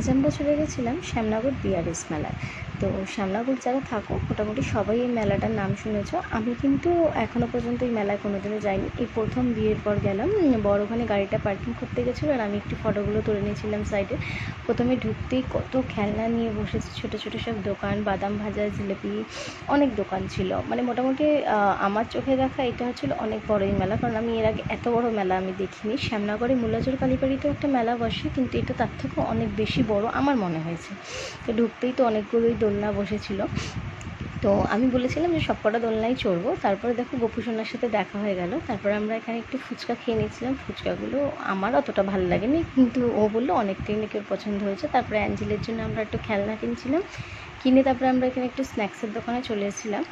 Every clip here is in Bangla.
আজ আমরা চলে গেছিলাম শ্যামনগর বিআরএস মেলায়। তো শ্যামনগর যারা থাকো, মোটামুটি সবাই এই মেলাটার নাম শুনেছ। আমি কিন্তু এখনও পর্যন্ত এই মেলায় কোনোদিনও যাইনি। এই প্রথম বিয়ের পর গেলাম বর ওখানে গাড়িটা পার্কিং করতে গেছিল আর আমি একটু ফটোগুলো তুলে নিয়েছিলাম সাইডে প্রথমে ঢুকতেই কত খেলনা নিয়ে বসেছে, ছোটো ছোটো সব দোকান, বাদাম ভাজা, জিলিপি, অনেক দোকান ছিল। মানে মোটামুটি আমার চোখে দেখা এটা হচ্ছিল অনেক বড় এই মেলা, কারণ আমি এর আগে এত বড় মেলা আমি দেখিনি। শ্যামনগরে মুলাজোর কালীবাড়িতেও একটা মেলা বসে, কিন্তু এটা তার থেকেও অনেক বেশি বড় আমার মনে হয়েছে। তো ঢুকতেই তো অনেকগুলোই দোলনা বসেছিল। তো আমি বলেছিলাম যে সবকটা দোলনায় চড়বো। তারপরে দেখো গোপুসোনার সাথে দেখা হয়ে গেল। তারপরে আমরা এখানে একটু ফুচকা খেয়ে নিয়েছিলাম। ফুচকাগুলো আমার অতটা ভালো লাগেনি। কিন্তু ও বলল অনেকটাই নাকি ওর পছন্দ হয়েছে। তারপরে অ্যাঞ্জেলের জন্য আমরা একটু খেলনা কিনছিলাম। কিনে তারপরে আমরা এখানে একটু স্ন্যাক্সের দোকানে চলে এসেছিলাম।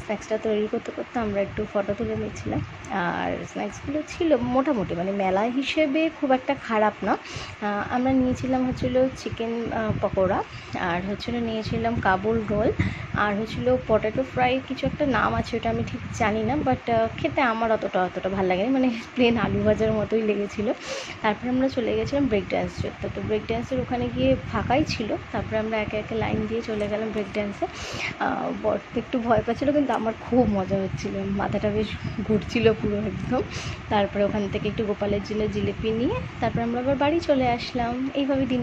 স্ন্যাক্সটা তৈরি করতে করতে আমরা একটু ফটো তুলে নিচ্ছিলাম আর স্ন্যাক্সগুলো ছিল মোটামুটি মানে মেলা হিসেবে খুব একটা খারাপ না। আমরা নিয়েছিলাম হচ্ছিল চিকেন পকোড়া, আর হচ্ছিল নিয়েছিলাম কাবুল রোল, আর হচ্ছিল পটেটো ফ্রাই কিছু একটা নাম আছে ওটা আমি ঠিক জানি না বাট খেতে আমার অতটা অতটা ভালো লাগেনি মানে প্লেন আলু ভাজার মতোই লেগেছিলো। তারপরে আমরা চলে গেছিলাম ব্রেক ড্যান্স করতে তো ব্রেক ড্যান্সের ওখানে গিয়ে ফাঁকাই ছিল, তারপরে আমরা একে একে লাইন দিয়ে চলে গেলাম ব্রেক ড্যান্সে একটু ভয় পাচ্ছিলো, কিন্তু আমার খুব মজা হচ্ছিল। মাথাটা বেশ ঘুরছিল পুরো একদম। তারপরে ওখান থেকে একটু গোপালের জন্য জিলিপি নিয়ে, তারপরে আমরা আবার বাড়ি চলে আসলাম। এইভাবে দিন